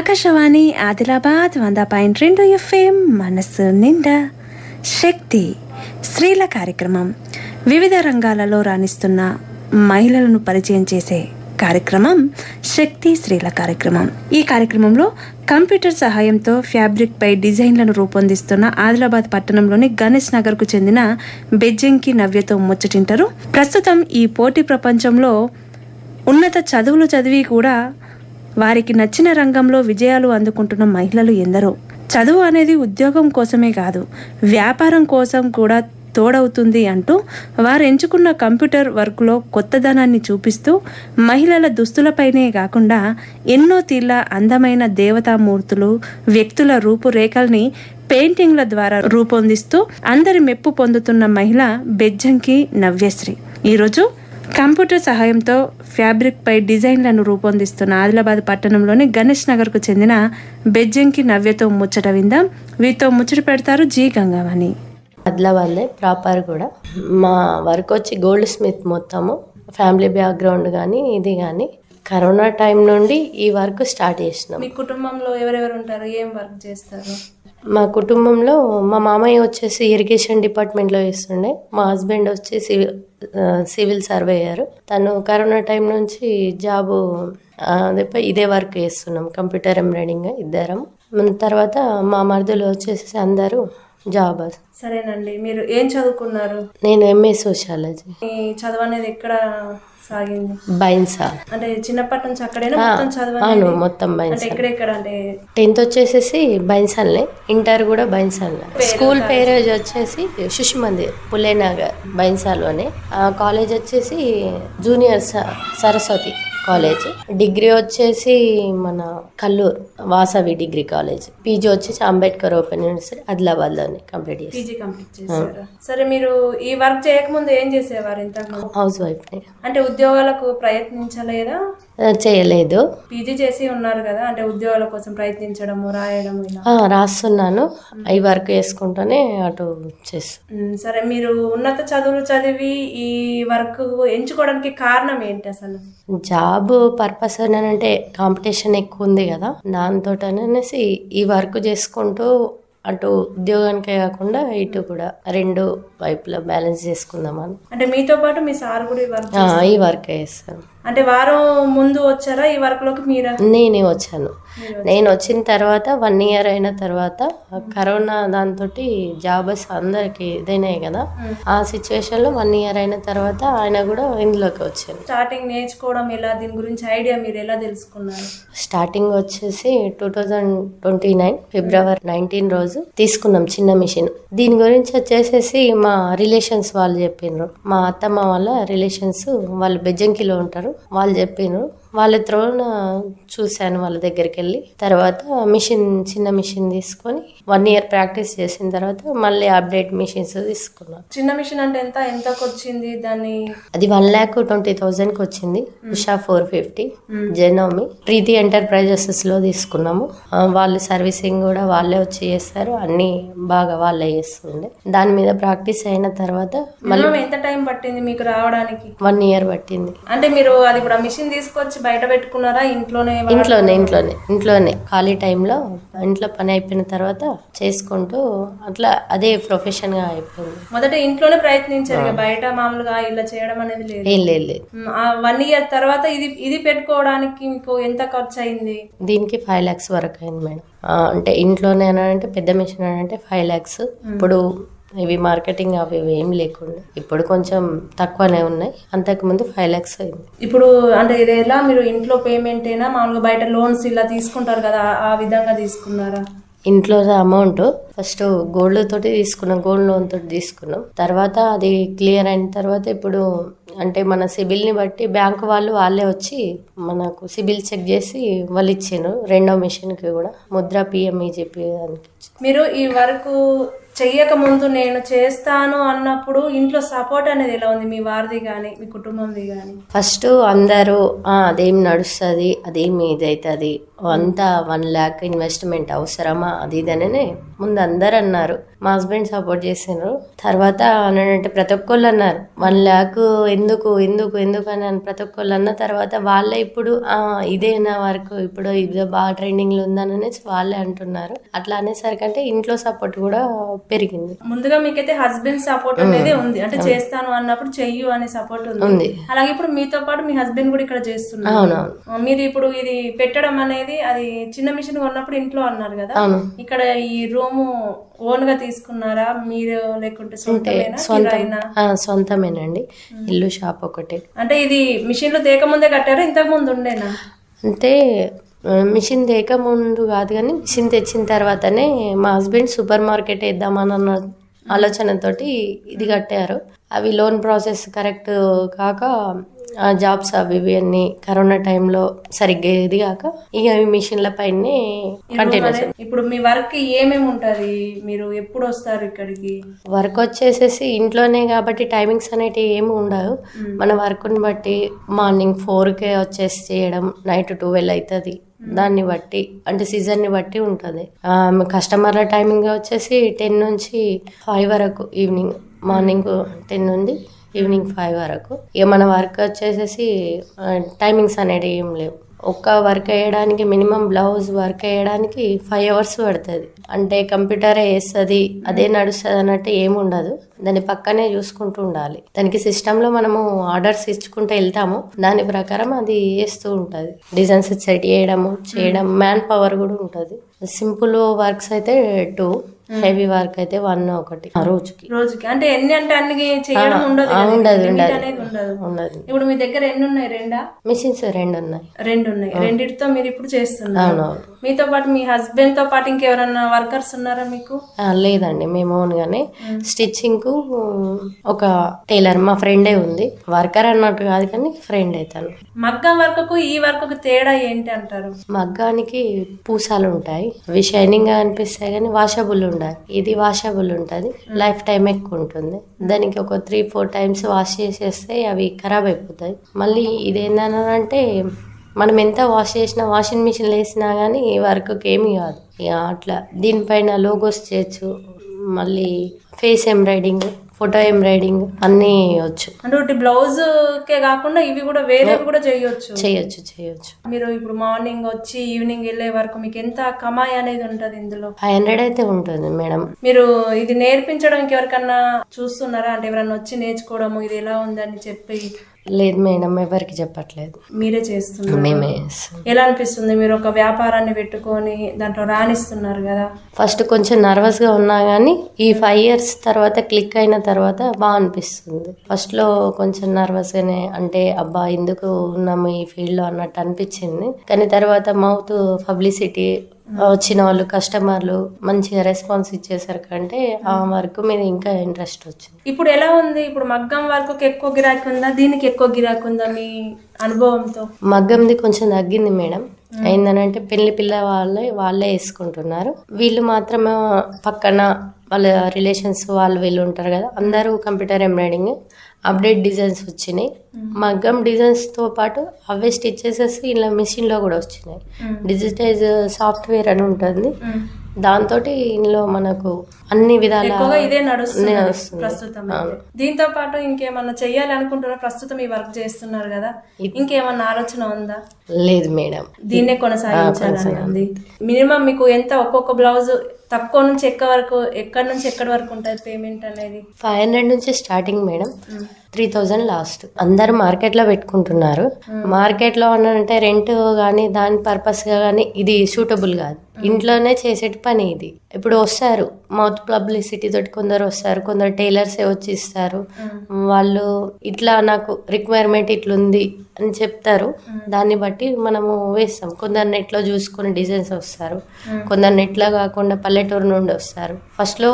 ఆకాశవాణి ఆదిలాబాద్ వంద పాయింట్ రెండు ఎఫ్ఎం మనసు నిండా శక్తి. స్త్రీల కార్యక్రమం. వివిధ రంగాలలో రాణిస్తున్న మహిళలను పరిచయం చేసే కార్యక్రమం శక్తి స్త్రీల కార్యక్రమం. ఈ కార్యక్రమంలో కంప్యూటర్ సహాయంతో ఫ్యాబ్రిక్ పై డిజైన్లను రూపొందిస్తున్న ఆదిలాబాద్ పట్టణంలోని గణేష్ నగర్కు చెందిన బెజ్జంకి నవ్యతో ముచ్చటింటారు. ప్రస్తుతం ఈ పోటీ ప్రపంచంలో ఉన్నత చదువులు చదివి కూడా వారికి నచ్చిన రంగంలో విజయాలు అందుకుంటున్న మహిళలు ఎందరో. చదువు అనేది ఉద్యోగం కోసమే కాదు వ్యాపారం కోసం కూడా తోడవుతుంది అంటూ వారు ఎంచుకున్న కంప్యూటర్ వర్క్లో కొత్తదనాన్ని చూపిస్తూ మహిళల దుస్తులపైనే కాకుండా ఎన్నో తీర్ల అందమైన దేవతామూర్తులు వ్యక్తుల రూపురేఖల్ని పెయింటింగ్ల ద్వారా రూపొందిస్తూ అందరి మెప్పు పొందుతున్న మహిళ బెజ్జంకి నవ్యశ్రీ. ఈరోజు కంప్యూటర్ సహాయంతో ఫ్యాబ్రిక్ పై డిజైన్లను రూపొందిస్తున్న ఆదిలాబాద్ పట్టణంలోని గణేష్ నగర్కు చెందిన బెజ్జంకి నవ్యతో ముచ్చట విందాం. వీరితో ముచ్చట పెడతారు జీ గంగావాణి. ఆదిలాబాద్లే ప్రాపర్ కూడా. మా వర్క్ వచ్చి గోల్డ్ స్మిత్ మొత్తము. ఫ్యామిలీ బ్యాక్గ్రౌండ్ కానీ ఇది కానీ కరోనా టైం నుండి ఈ వర్క్ స్టార్ట్ చేసినాం. మీ కుటుంబంలో ఎవరెవరు ఉంటారు? ఏం వర్క్ చేస్తారు? మా కుటుంబంలో మా మామయ్య వచ్చేసి ఇరిగేషన్ డిపార్ట్మెంట్లో చేస్తుండే. మా హస్బెండ్ వచ్చి సివిల్ సర్వేయర్. తను కరోనా టైం నుంచి జాబు ఇదే వర్క్ చేస్తున్నాం. కంప్యూటర్ ఎంబ్రాయిడింగ్ ఇద్దరం. తర్వాత మా మరుదులు వచ్చేసి అందరూ జాబ్ సరేనండి మీరు ఏం చదువుకున్నారు? నేను ఎంఏ సోషాలజీ మీ చదువు అనేది ఎక్కడ సాగింది? బైన్సా అంటే చిన్నప్పటి నుంచి అక్కడేనా మొత్తం చదువు అవును? మొత్తం అంటే బైన్సా ఎక్కడెక్కడ అంటే? టెన్త్ వచ్చేసేసి బైన్సన్లే ఇంటర్ కూడా బైన్సన్లే స్కూల్ పేరు వచ్చేసి శిశు మందిర్ పులేనగర్ బైన్సాలోనే ఆ కాలేజ్ వచ్చేసి జూనియర్ సరస్వతి కాలేజ్. డిగ్రీ వచ్చేసి మన Kallur Vasavi degree college. PG వచ్చేసి అంబేద్కర్ ఓపెన్ యూనివర్సిటీ చేసి పీజీ కంప్లీట్ చేశారు? సరే మీరు ఈ వర్క్ చేయకముందు ఏం చేసేవారు ఇంతకు హౌస్ వైఫ్ని అంటే ఉద్యోగాలకు ప్రయత్నించలేదా? చేయలేదు. పీజీ చేసి ఉన్నారు కదా అంటే ఉద్యోగాల కోసం ప్రయత్నించడము రాయడం రాస్తున్నాను. ఈ వర్క్ చేసుకుంటూనే అటు చేస్తాను ఉమ్, సరే మీరు ఉన్నత చదువులు చదివి ఈ వర్క్ ఎంచుకోవడానికి కారణం ఏంటి అసలు? జాబ్ పర్పస్ అంటే కాంపిటీషన్ ఎక్కువ ఉంది కదా దాంతో అనేసి ఈ వర్క్ చేసుకుంటూ అటు ఉద్యోగానికే కాకుండా ఇటు కూడా రెండు వైపులా బ్యాలెన్స్ చేసుకుందామని. అంటే మీతో పాటు మీ సార్ కూడా ఈ వర్క్ ఆ, ఈ వర్క్ చేస్తాను అంటే వారం ముందు వచ్చారా? ఈ వర్క్లోకి మీరా? నేనే వచ్చాను. నేను వచ్చిన తర్వాత వన్ ఇయర్ అయిన తర్వాత కరోనా దాంతో జాబర్స్ అందరికి ఇదైనాయి కదా. ఆ సిచ్యువేషన్లో వన్ ఇయర్ అయిన తర్వాత ఆయన కూడా ఇందులోకి వచ్చాను స్టార్టింగ్ నేర్చుకోవడం ఎలా? దీని గురించి ఐడియా మీరు ఎలా తెలుసుకున్నారు? స్టార్టింగ్ వచ్చేసి two thousand twenty nine February nineteen రోజు తీసుకున్నాం చిన్న మిషన్ దీని గురించి వచ్చేసేసి మా రిలేషన్స్ వాళ్ళు చెప్పిండ్రు మా అత్తమ్మ వాళ్ళ రిలేషన్స్ వాళ్ళు బెజ్జంకిలో ఉంటారు. వాళ్ళు చెప్పిండ్రు వాళ్ళ త్రోన చూశాను వాళ్ళ దగ్గరికి వెళ్ళి తర్వాత మిషన్ చిన్న మిషన్ తీసుకొని వన్ ఇయర్ ప్రాక్టీస్ చేసిన తర్వాత మళ్ళీ అప్డేట్ మిషన్స్ తీసుకున్నాను చిన్న మిషన్ అంటే ఎంత? ఎంతకు వచ్చింది దాన్ని అది వన్ ల్యాక్ ట్వంటీ థౌజండ్కి వచ్చింది. Usha four fifty Janome. Preethi ఎంటర్ప్రైజెస్లో తీసుకున్నాము వాళ్ళు సర్వీసింగ్ కూడా వాళ్ళే వచ్చి చేస్తారు. అన్ని బాగా వాళ్ళే చేస్తుండే. దాని మీద ప్రాక్టీస్ అయిన తర్వాత మినిమం ఎంత టైం పట్టింది మీకు రావడానికి? వన్ ఇయర్ పట్టింది. అంటే మీరు అది ఇప్పుడు మిషన్ తీసుకొచ్చి బయట పెట్టుకున్నారా? ఇంట్లోనే ఇంట్లోనే ఇంట్లోనే ఇంట్లోనే. ఖాళీ టైంలో ఇంట్లో పని అయిపోయిన తర్వాత చేసుకుంటూ అట్లా అదే ప్రొఫెషన్గా అయిపోయింది. మొదట ఇంట్లోనే ప్రయత్నించారు బయట మామూలుగా ఇలా చేయడం అనేది లేదు. ఏం లేదు లేదు. వన్ ఇయర్ తర్వాత ఇది ఇది పెట్టుకోవడానికి మీకు ఎంత ఖర్చు అయింది దీనికి ఫైవ్ ల్యాక్స్ వరకు అయింది మేడం. అంటే ఇంట్లోనే అంటే పెద్ద మిషన్ అంటే ఫైవ్ ల్యాక్స్ ఇప్పుడు ఇవి మార్కెటింగ్ అవి ఇవి ఏం లేకుండా. ఇప్పుడు కొంచెం తక్కువనే ఉన్నాయి. అంతకుముందు ఫైవ్ ల్యాక్స్ అయింది. ఇప్పుడు అంటే ఇది ఎలా? మీరు ఇంట్లో పేమెంట్ అయినా మామూలుగా బయట లోన్స్ ఇలా తీసుకుంటారు కదా ఆ- విధంగా తీసుకున్నారా? ఇంట్లో అమౌంట్ ఫస్ట్ గోల్డ్ తోటి తీసుకున్నాం గోల్డ్ లోన్ తోటి తీసుకున్నాం. తర్వాత అది క్లియర్ అయిన తర్వాత ఇప్పుడు అంటే మన సిబిల్ని బట్టి బ్యాంక్ వాళ్ళు వాళ్ళే వచ్చి మనకు సిబిల్ చెక్ చేసి వాళ్ళు ఇచ్చారు రెండో మిషన్కి కూడా. ముద్ర పిఎంఈ చెప్పి దానికి మీరు ఈ వర్క్ చెయ్యకముందు నేను చేస్తాను అన్నప్పుడు ఇంట్లో సపోర్ట్ అనేది ఎలా ఉంది? మీ వారిది కానీ మీ కుటుంబంది కానీ ఫస్ట్ అందరూ అదేం నడుస్తుంది అదేం ఇదవుతుంది అంతా వన్ ల్యాక్ ఇన్వెస్ట్మెంట్ అవసరమా? అది ఇదనే ముందు అందరు అన్నారు మా హస్బెండ్ సపోర్ట్ చేసిండ్రు. తర్వాత అంటే ప్రతి ఒక్కళ్ళు అన్నారు వన్ ల్యాక్ ఎందుకు ఎందుకు ఎందుకు? అని అని ప్రతి ఒక్కళ్ళు అన్న తర్వాత వాళ్ళే ఇప్పుడు "ఆ, ఇదే నా వరకు ఇప్పుడు ఇదే బాగా ట్రెండింగ్లో ఉందని అనేసి వాళ్ళే అంటున్నారు. అట్లా అనేసరికి అంటే ఇంట్లో సపోర్ట్ కూడా పెరిగింది. ముందుగా మీకైతే హస్బెండ్ సపోర్ట్ అనేది ఉంది. అంటే చేస్తాను అన్నప్పుడు చెయ్యు అనే సపోర్ట్ ఉంది. అలాగే ఇప్పుడు మీతో పాటు మీ హస్బెండ్ కూడా ఇక్కడ చేస్తున్నారు. మీరు ఇప్పుడు ఇది పెట్టడం అనేది అది చిన్న మిషన్ కొన్నప్పుడు ఇంట్లో అన్నారు కదా. ఇక్కడ ఈ రూము ఓన్గా తీసుకున్నారా? మీరు లేకుంటే సొంతమేనండి. ఇల్లు షాప్ ఒకటే. అంటే ఇది మిషన్లు తేక ముందే కట్టారా? ఇంతకు ముందు ఉండేనా? అంటే మిషన్ తేక ముందు కాదు కానీ మిషన్ తెచ్చిన తర్వాతనే మా హస్బెండ్ సూపర్ మార్కెట్ వేద్దామని అన్న ఆలోచనతోటి ఇది కట్టారు. అవి లోన్ ప్రాసెస్ కరెక్ట్ కాక జాబ్స్ అవి ఇవి అన్ని కరోనా టైంలో సరిగ్గా ఇది కాక ఇక మిషన్ల పైనే కంటిన్యూస్ ఇప్పుడు మీ వర్క్ ఏమేమి ఉంటది? మీరు ఎప్పుడు వస్తారు ఇక్కడికి? వర్క్ వచ్చేసేసి ఇంట్లోనే కాబట్టి టైమింగ్స్ అనేటివి ఏమి ఉండవు. మన వర్క్ని బట్టి మార్నింగ్ ఫోర్కే వచ్చేసి చేయడం నైట్ ట్వెల్వ్ అవుతుంది దాన్ని బట్టి అంటే సీజన్ని బట్టి ఉంటుంది. కస్టమర్ల టైమింగ్ వచ్చేసి టెన్ నుంచి ఫైవ్ వరకు ఈవినింగ్ మార్నింగ్ టెన్ నుండి ఈవినింగ్ ఫైవ్ వరకు. ఇక మన వర్క్ వచ్చేసేసి టైమింగ్స్ అనేవి ఏం లేవు. ఒక్క వర్క్ వేయడానికి మినిమం బ్లౌజ్ వర్క్ వేయడానికి ఫైవ్ అవర్స్ పడుతుంది. అంటే కంప్యూటరే వేస్తుంది అదే నడుస్తుంది అన్నట్టు ఏమి ఉండదు. దాని పక్కనే చూసుకుంటూ ఉండాలి. దానికి సిస్టంలో మనము ఆర్డర్స్ ఇచ్చుకుంటూ వెళ్తాము. దాని ప్రకారం అది వేస్తూ ఉంటుంది. డిజైన్స్ సెట్ చేయడము చేయడం మ్యాన్ పవర్ కూడా ఉంటుంది. సింపుల్ వర్క్స్ అయితే టూ. హెవీ వర్క్ అయితే వన్ ఒకటి. రోజుకి. రోజుకి. అంటే ఎన్ని అంటే అన్ని చేయడం ఉండదు ఉండదు ఉండదు. అనేది ఉండదు. ఇప్పుడు మీ దగ్గర ఎన్ని ఉన్నాయి? రెండా? మిషన్స్ రెండు ఉన్నాయి. రెండు ఉన్నాయి. రెండిటితో మీరు ఇప్పుడు చేస్తున్నారు. మీతో పాటు మీ హస్బెండ్తో పాటు ఇంకెవరన్నా వర్కర్స్ ఉన్నారా మీకు? లేదండి. మేము ఓన్గానే స్టిచ్చింగ్కు ఒక టైలర్ మా ఫ్రెండే ఉంది. వర్కర్ అన్నట్టు కాదు కానీ ఫ్రెండ్ అవుతాను మగ్గం వర్క్ ఈ వర్క్ తేడా ఏంటి అంటారు? మగ్గానికి పూసాలు ఉంటాయి. అవి షైనింగ్గా అనిపిస్తాయి కానీ వాషబుల్ ఉండాలి ఇది వాషబుల్ ఉంటుంది. లైఫ్ టైం ఎక్కువ ఉంటుంది. దానికి ఒక త్రీ ఫోర్ టైమ్స్ వాష్ చేసేస్తే అవి ఖరాబ్ అయిపోతాయి. మళ్ళీ ఇది మనం ఎంత వాష్ చేసినా వాషింగ్ మిషన్లో వేసినా కానీ వర్క్కి ఏమీ కాదు. ఇక అట్లా దీనిపైన లోగోస్ చేయొచ్చు. మళ్ళీ ఫేస్ ఎంబ్రాయిడింగ్ ఫోటో ఎంబ్రాయిడింగ్ అన్నీ వచ్చు అంటే ఒకటి బ్లౌజ్ కే కాకుండా ఇవి కూడా వేరేవి కూడా చేయొచ్చు. చేయొచ్చు చేయొచ్చు. మీరు ఇప్పుడు మార్నింగ్ వచ్చి ఈవినింగ్ వెళ్ళే వరకు మీకు ఎంత కమాయి అనేది ఉంటది ఇందులో? ఫైవ్ హండ్రెడ్ అయితే ఉంటుంది మేడం. మీరు ఇది నేర్పించడం ఎవరికన్నా చూస్తున్నారా? అంటే ఎవరన్నా వచ్చి నేర్చుకోవడము ఇది ఎలా ఉందని చెప్పి లేదు మేడం ఎవరికి చెప్పట్లేదు. మీరే చేస్తున్నారు. మేమే. ఎలా అనిపిస్తుంది? మీరు ఒక వ్యాపారాన్ని పెట్టుకొని దాంట్లో రాణిస్తున్నారు కదా. ఫస్ట్ కొంచెం నర్వస్గా ఉన్నా కానీ ఈ ఫైవ్ ఇయర్స్ తర్వాత క్లిక్ అయిన తర్వాత బాగా అనిపిస్తుంది. ఫస్ట్లో కొంచెం నర్వస్గానే అంటే అబ్బా ఎందుకు ఉన్నాము ఈ ఫీల్డ్లో అన్నట్టు అనిపించింది. కానీ తర్వాత మౌత్ పబ్లిసిటీ వచ్చిన వాళ్ళు కస్టమర్లు మంచిగా రెస్పాన్స్ ఇచ్చేసరికంటే ఆ వర్క్ మీద ఇంకా ఇంట్రెస్ట్ వచ్చింది. ఇప్పుడు ఎలా ఉంది? ఇప్పుడు మగ్గం వర్క్ ఎక్కువ గిరాకీ ఉందా? దీనికి ఎక్కువ గిరాకీ ఉందా మీ అనుభవంతో? మగ్గంది కొంచెం తగ్గింది మేడం. ఏందనంటే పెళ్ళి పిల్ల వాళ్ళే వాళ్ళే వేసుకుంటున్నారు. వీళ్ళు మాత్రం పక్కన వాళ్ళ రిలేషన్స్ వాళ్ళు వీళ్ళు ఉంటారు కదా అందరూ కంప్యూటర్ ఎంబ్రాయిడింగ్ అప్డేట్ డిజైన్స్ వచ్చినాయి. మగ్గం డిజైన్స్తో పాటు అవే స్టిచ్ చేసేసి ఇలా మిషన్లో కూడా వచ్చినాయి. డిజిటైజ్ సాఫ్ట్వేర్ అని ఉంటుంది. దాంతో ఇందులో మనకు అన్ని విధాల ఇదే నడుస్తుంది. ప్రస్తుతం. దీంతో పాటు ఇంకేమన్నా చెయ్యాలి అనుకుంటున్నారా ప్రస్తుతం ఈ వర్క్ చేస్తున్నారు కదా. ఇంకేమన్నా ఆలోచన ఉందా? లేదు మేడం. దీన్నే కొనసాగించాలని ఉంది. మినిమం మీకు ఎంత ఒక్కొక్క బ్లౌజ్ తక్కువ నుంచి ఎక్క వరకు ఎక్కడి నుంచి ఎక్కడి వరకు ఉంటుంది పేమెంట్ అనేది? ఫైవ్ హండ్రెడ్ నుంచి starting madam three thousand last అందరు మార్కెట్లో పెట్టుకుంటున్నారు. మార్కెట్లో అంటే రెంట్ కానీ దాని పర్పస్గా కానీ ఇది సూటబుల్ కాదు. ఇంట్లోనే చేసేటి పని ఇది. ఇప్పుడు వస్తారు. మౌత్ పబ్లిసిటీ తోటి కొందరు వస్తారు. కొందరు టైలర్స్ వచ్చి ఇస్తారు. వాళ్ళు ఇట్లా నాకు రిక్వైర్మెంట్ ఇట్లుంది అని చెప్తారు. దాన్ని బట్టి మనము వేస్తాం. కొందరు నెట్లో చూసుకుని డిజైన్స్ వస్తారు. కొందరు నెట్లో కాకుండా పల్లెటూరు నుండి వస్తారు. ఫస్ట్లో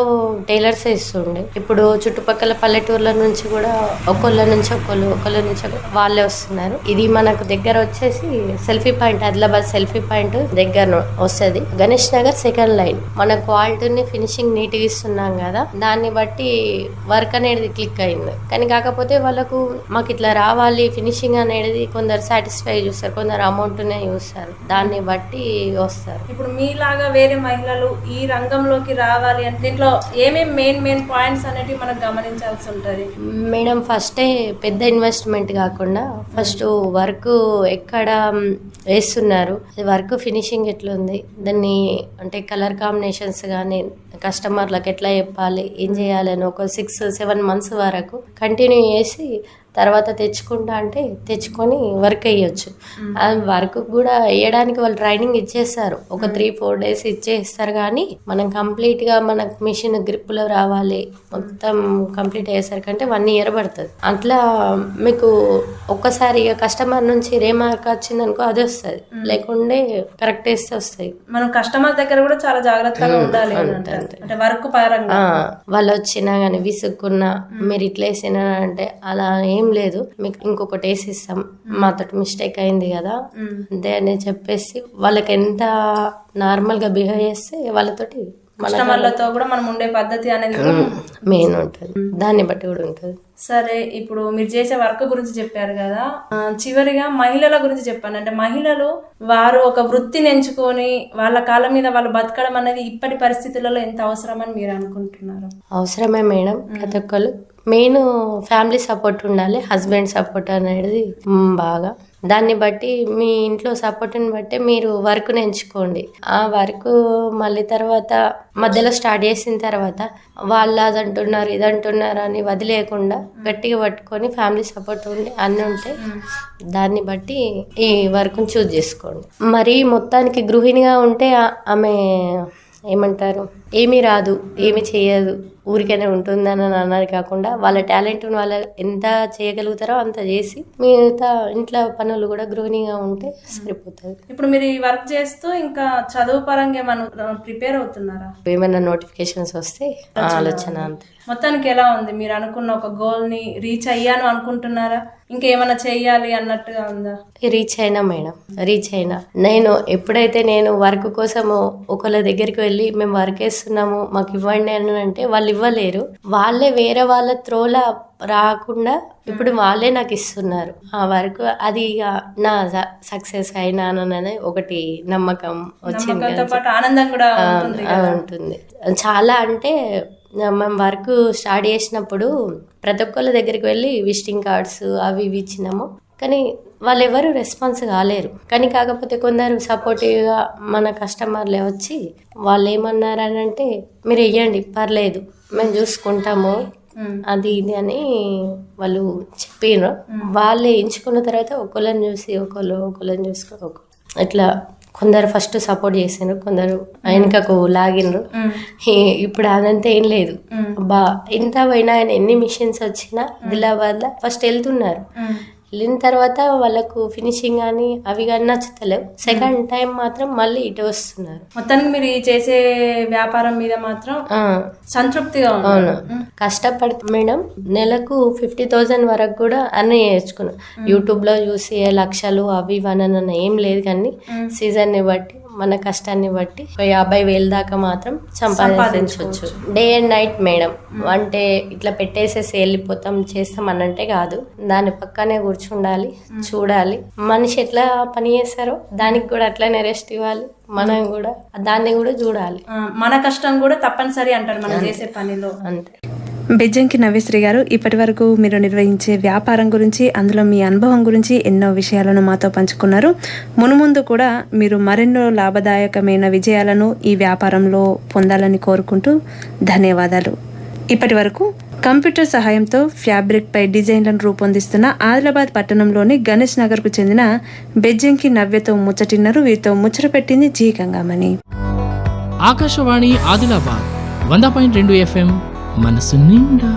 టైలర్స్ ఇస్తుండే. ఇప్పుడు చుట్టుపక్కల పల్లెటూర్ల నుంచి కూడా ఒకళ్ళ నుంచి ఒకళ్ళు ఒకళ్ళ నుంచి వాళ్ళే వస్తున్నారు. ఇది మనకు దగ్గర వచ్చేసి selfie point Adilabad selfie point దగ్గర వస్తుంది. గణేష్ నగర్ సెకండ్ లైన్ మన క్వాలిటీని ఫినిషింగ్ నీట్గా ఇస్తున్నాం కదా దాన్ని బట్టి వర్క్ అనేది క్లిక్ అయింది. కానీ కాకపోతే వాళ్ళకు మాకు ఇట్లా రావాలి ఫినిషింగ్ అనేది కొందరు సాటిస్ఫై చూస్తారు కొందరు అమౌంట్ నే చూస్తారు. దాన్ని బట్టి వస్తారు. ఇప్పుడు మీలాగా వేరే మహిళలు ఈ రంగంలోకి రావాలి అంటే దీంట్లో ఏమేమి మెయిన్ మెయిన్ పాయింట్స్ అనేటివి మనం గమనించాల్సి ఉంటుంది? మేడం ఫస్టే పెద్ద ఇన్వెస్ట్మెంట్ కాకుండా ఫస్ట్ వర్క్ ఎక్కడ వేస్తున్నారు. వర్క్ ఫినిషింగ్ ఎట్లుంది? దాన్ని అంటే కలర్ కాంబినేషన్స్ కానీ కస్టమర్లకు ఎట్లా చెప్పాలి ఏం చేయాలని ఒక సిక్స్ సెవెన్ మంత్స్ వరకు కంటిన్యూ చేసి తర్వాత తెచ్చుకుంటా అంటే తెచ్చుకొని వర్క్ వేయొచ్చు ఆ వర్క్ కూడా వేయడానికి వాళ్ళు ట్రైనింగ్ ఇచ్చేస్తారు. ఒక త్రీ ఫోర్ డేస్ ఇచ్చేస్తారు కానీ మనం కంప్లీట్గా మనకు మిషన్ గ్రిప్లో రావాలి మొత్తం కంప్లీట్ అయ్యేసరికంటే వన్ ఇయర్ పడుతుంది. అట్లా మీకు ఒక్కసారి కస్టమర్ నుంచి రేమార్క్ వచ్చింది అనుకో అది వస్తుంది. లేకుంటే కరెక్ట్ వేస్తే వస్తాయి మనం కస్టమర్ దగ్గర కూడా చాలా జాగ్రత్తగా ఉండాలి అంతే, వర్క్ పరంగా. వాళ్ళు వచ్చినా కానీ విసుక్కున్నా మీరు ఇట్లా వేసినా అంటే అలా ఏం లేదు. మీకు ఇంకొకటి వేసిస్తాం. మాతో మిస్టేక్ అయింది కదా. అంతే అని చెప్పేసి వాళ్ళకి ఎంత నార్మల్గా బిహేవ్ చేస్తే వాళ్ళతోటి కస్టమర్లతో కూడా మనం ఉండే పద్ధతి అనేది మెయిన్ ఉంటుంది. దాన్ని బట్టి కూడా ఉంటుంది. సరే ఇప్పుడు మీరు చేసే వర్క్ గురించి చెప్పారు కదా. చివరిగా మహిళల గురించి చెప్పండి అంటే మహిళలు వారు ఒక వృత్తిని ఎంచుకొని వాళ్ళ కాళ్ళ మీద వాళ్ళు బతకడం అనేది ఇప్పటి పరిస్థితులలో ఎంత అవసరమని మీరు అనుకుంటున్నారు? అవసరమే మేడం. ప్రతి ఒక్కరు మెయిన్ ఫ్యామిలీ సపోర్ట్ ఉండాలి. హస్బెండ్ సపోర్ట్ అనేది బాగా. దాన్ని బట్టి మీ ఇంట్లో సపోర్ట్ని బట్టి మీరు వర్క్ని ఎంచుకోండి. ఆ వర్క్ మళ్ళీ తర్వాత మధ్యలో స్టార్ట్ చేసిన తర్వాత వాళ్ళు అది అంటున్నారు ఇది అంటున్నారు అని వదిలేయకుండా గట్టిగా పట్టుకొని ఫ్యామిలీ సపోర్ట్ ఉండి అన్నీ ఉంటే దాన్ని బట్టి ఈ వర్క్ని చూజ్ చేసుకోండి. మరి మొత్తానికి గృహిణిగా ఉంటే ఆమె ఏమంటారు? ఏమీ రాదు ఏమి చేయదు. ఊరికనే ఉంటుందని అన్నది కాకుండా వాళ్ళ టాలెంట్ వాళ్ళ ఎంత చేయగలుగుతారో అంత చేసి మిగతా ఇంట్లో పనులు కూడా గృహిణిగా ఉంటే సరిపోతుంది. ఇప్పుడు మీరు ఈ వర్క్ చేస్తూ ఇంకా చదువు పరంగా ఏమైనా ప్రిపేర్ అవుతున్నారా? ఏమైనా నోటిఫికేషన్స్ వస్తే ఆలోచన అంతే. మొత్తానికి ఎలా ఉంది? మీరు అనుకున్న ఒక గోల్ని రీచ్ అయ్యాను అనుకుంటున్నారా? ఇంకేమైనా చెయ్యాలి అన్నట్టుగా ఉందా? రీచ్ అయినా మేడం. రీచ్ అయినా. నేను ఎప్పుడైతే నేను వర్క్ కోసము ఒకళ్ళ దగ్గరికి వెళ్ళి మేము వర్క్ వేస్తున్నాము మాకు ఇవ్వండి అని అంటే వాళ్ళు ఇవ్వలేరు. వాళ్ళే వేరే వాళ్ళ త్రోల రాకుండా ఇప్పుడు వాళ్ళే నాకు ఇస్తున్నారు. ఆ వర్క్ అది ఇక నా సక్సెస్ అయినాననే ఒకటి నమ్మకం వచ్చింది ఆనందం కూడా ఉంటుంది చాలా అంటే మేము వర్క్ స్టార్ట్ చేసినప్పుడు ప్రతి ఒక్కళ్ళ దగ్గరికి వెళ్ళి విజిటింగ్ కార్డ్స్ అవి ఇవి ఇచ్చినాము. కానీ వాళ్ళు ఎవరు రెస్పాన్స్ కాలేరు. కానీ కాకపోతే కొందరు సపోర్టివ్గా మన కస్టమర్లే వచ్చి వాళ్ళు ఏమన్నారని అంటే మీరు వెయ్యండి పర్లేదు మేము చూసుకుంటాము. అది ఇది అని వాళ్ళు చెప్పిర్రు. వాళ్ళు ఎంచుకున్న తర్వాత ఒకళ్ళని చూసి ఒకళ్ళు ఒకళ్ళని చూసుకో ఒక- ఇట్లా కొందరు ఫస్ట్ సపోర్ట్ చేసిండ్రు కొందరు వెనుకకు లాగినరు. ఇప్పుడు అదంతా ఏం లేదు. బా ఎంత పోయినా కానీ ఎన్ని మిషన్స్ వచ్చినా ఆదిలాబాద్లో ఫస్ట్ వెళ్తున్నారు. వెళ్ళిన తర్వాత వాళ్ళకు ఫినిషింగ్ కానీ అవి కానీ నచ్చుతలేవు. సెకండ్ టైం మాత్రం మళ్ళీ ఇటు వస్తున్నారు. మొత్తానికి మీరు ఈ చేసే వ్యాపారం మీద మాత్రం సంతృప్తిగా అవును. కష్టపడితే మేడం నెలకు ఫిఫ్టీ థౌజండ్ వరకు కూడా అన్నీ నేర్చుకున్నాం. యూట్యూబ్లో చూసి లక్షలు అవి ఇవి అని ఏం లేదు కానీ సీజన్ని బట్టి మన కష్టాన్ని బట్టి ఒక యాభై వేలు దాకా మాత్రం సంపాదించవచ్చు. డే అండ్ నైట్ మేడం అంటే ఇట్లా పెట్టేసేసి వెళ్ళిపోతాం చేస్తాం అనంటే కాదు. దాని పక్కనే కూర్చుండాలి చూడాలి. మనిషి ఎట్లా పని చేస్తారో దానికి కూడా అట్లనే రెస్ట్ ఇవ్వాలి. మనం కూడా దాన్ని కూడా చూడాలి. మన కష్టం కూడా తప్పనిసరి అంటారు మనం చేసే పనిలో. అంతే. బెజ్జంకి నవ్యశ్రీ గారు ఇప్పటి వరకు మీరు నిర్వహించే వ్యాపారం గురించి అందులో మీ అనుభవం గురించి ఎన్నో విషయాలను మాతో పంచుకున్నారు. మునుముందు కూడా మీరు మరెన్నో లాభదాయకమైన విజయాలను ఈ వ్యాపారంలో పొందాలని కోరుకుంటూ ధన్యవాదాలు. ఇప్పటి వరకు కంప్యూటర్ సహాయంతో ఫ్యాబ్రిక్ పై డిజైన్లను రూపొందిస్తున్న ఆదిలాబాద్ పట్టణంలోని గణేష్ నగర్కు చెందిన బెజ్జంకి నవ్యతో ముచ్చటిన్నారు. వీరితో ముచ్చట పెట్టింది జీ గంగామణి. ఆకాశవాణి ఆదిలాబాద్ వంద పాయింట్ రెండు ఎఫ్ఎం మనసు నిండా